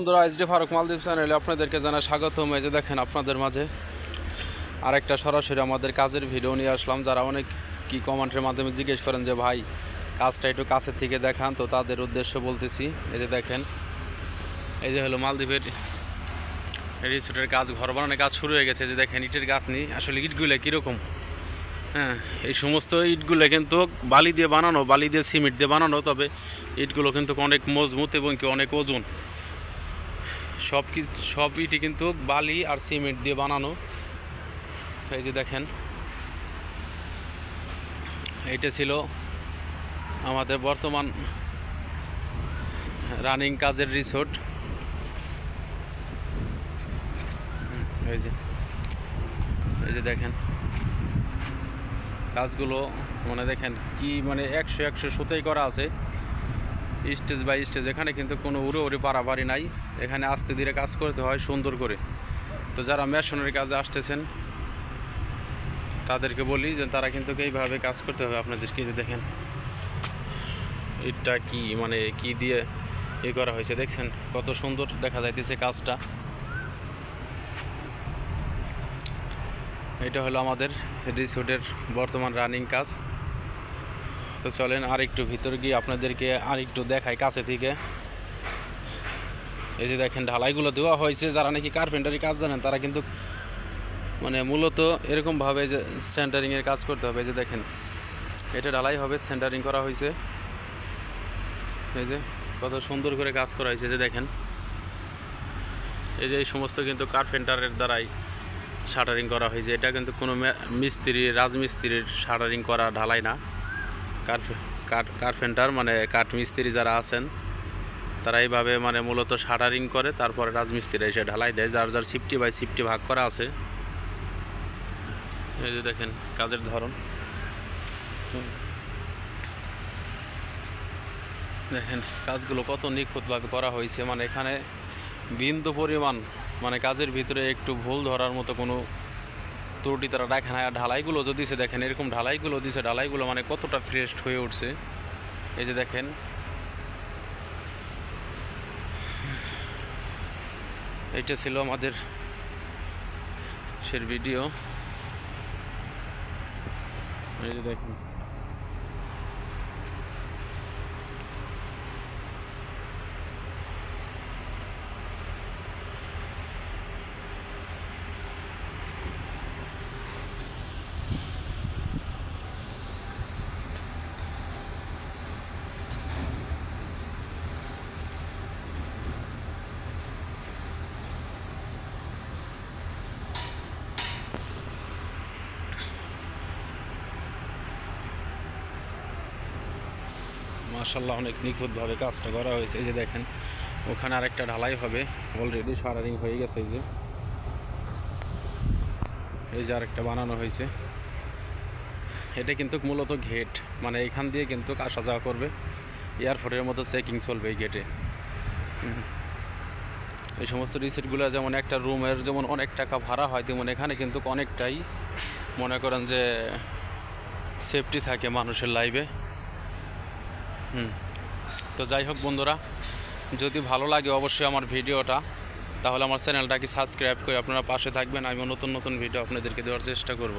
বন্ধুরা এসডি ফারুক মালদ্বীপ চ্যানেলে আপনাদেরকে জানা স্বাগতম। এই যে দেখেন আপনাদের মাঝে আরেকটা সরাসরি আমাদের কাজের ভিডিও নিয়ে আসলাম। যারা অনেক কি কমেন্টের মাধ্যমে জিজ্ঞেস করেন যে, ভাই, কাজটা একটু কাছে থেকে দেখান। তো তাদের উদ্দেশ্য বলতেছি, এই যে দেখেন, এই যে হলো মালদ্বীপের রিসোর্টের কাজ ঘর বানানোর কাজ শুরু হয়ে গেছে। যে দেখেন, ইটের গাঁথনি, আসলে ইটগুলো কীরকম? হ্যাঁ এই সমস্ত ইটগুলো কিন্তু বালি দিয়ে বানানো, বালি দিয়ে সিমেন্ট দিয়ে বানানো, তবে ইটগুলো কিন্তু অনেক মজবুত এবং কি অনেক ওজন। সব কি সব ইটি কিন্তু বালি আর সিমেন্ট দিয়ে বানানো। এই যে দেখেন। এইটা ছিল আমাদের বর্তমান রানিং কাজের রিসোর্ট এই যে। এই যে দেখেন। কাজগুলো মানে দেখেন কি মানে একশো একশো সুতেই করা আছে। স্টেজ বাই স্টেজ, এখানে কিন্তু কোনো উড়ে উড়ে পারাপারি নাই। এখানে আস্তে ধীরে কাজ করতে হয়, সুন্দর করে। তো যারা মেশনের কাজে আসতেছেন, তাদেরকে বলি যে তারা কিন্তু এইভাবে কাজ করতে হবে। আপনাদেরকে যে দেখেন, এটা কি মানে কি দিয়ে ই করা হয়েছে, দেখছেন? কত সুন্দর দেখা যাইতেছে কাজটা। এটা হলো আমাদের রিসোর্টের বর্তমান রানিং কাজ। তো চলেন আর একটু ভিতর গিয়ে আপনাদেরকে আর একটু দেখাই কাছে থেকে। এই যে দেখেন, ঢালাইগুলো দেওয়া হয়েছে। যারা নাকি কার্পেন্টারি কাজ জানেন, তারা কিন্তু মানে মূলত এরকমভাবে যে সেন্টারিংয়ের কাজ করতে হবে। এই যে দেখেন, এটা ঢালাই হবে সেন্টারিং করা হয়েছে। এই যে কত সুন্দর করে কাজ করা হয়েছে। যে দেখেন, এই যে এই সমস্ত কিন্তু কার্পেন্টারের দ্বারাই শাটারিং করা হয়েছে। এটা কিন্তু কোনো মিস্ত্রি, রাজমিস্ত্রির শাটারিং করা ঢালাই না। কার্পেন্টার মানে কাঠ মিস্ত্রি যারা আছেন, তারা এইভাবে মানে মূলত শাটারিং করে, তারপরে রাজমিস্ত্রিরা এসে ঢালাই দেয়, যার যার সিফটি বাই সিফটি ভাগ করা আছে। এই যে দেখেন কাজের ধরন। দেখেন কাজগুলো কত নিখুঁতভাবে করা হয়েছে মানে এখানে বিন্দু পরিমাণ মানে কাজের ভিতরে একটু ভুল ধরার মতো কোনো ত্রুটি তারা রাখে না আর ঢালাইগুলো যদি দিছে দেখেন, এরকম ঢালাইগুলো দিছে, ঢালাইগুলো মানে কতটা ফ্রেশ হয়ে উঠছে। এই যে দেখেন। এটা ছিল আমাদের সের ভিডিও। এই যে দেখেন। মার্শাল্লাহ অনেক নিখুঁতভাবে কাজটা করা হয়েছে। এই যে দেখেন, ওখানে আরেকটা ঢালাই হবে। অলরেডি সারারিং হয়ে গেছে এই যে। এই যে আরেকটা বানানো হয়েছে। এটা কিন্তু মূলত গেট মানে এখান দিয়ে কিন্তু আসা যাওয়া করবে। এয়ারপোর্টের মতো চেকিং চলবে এই গেটে। এই সমস্ত রিসিটগুলো যেমন একটা রুমের যেমন অনেক টাকা ভাড়া হয়, তেমন এখানে কিন্তু অনেকটাই মনে করেন যে সেফটি থাকে মানুষের লাইফে হুম। তো যাই হোক বন্ধুরা, যদি ভালো লাগে অবশ্যই আমার ভিডিওটা, তাহলে আমার চ্যানেলটাকে সাবস্ক্রাইব করে আপনারা পাশে থাকবেন। আমি নতুন নতুন ভিডিও আপনাদেরকে দেওয়ার চেষ্টা করব।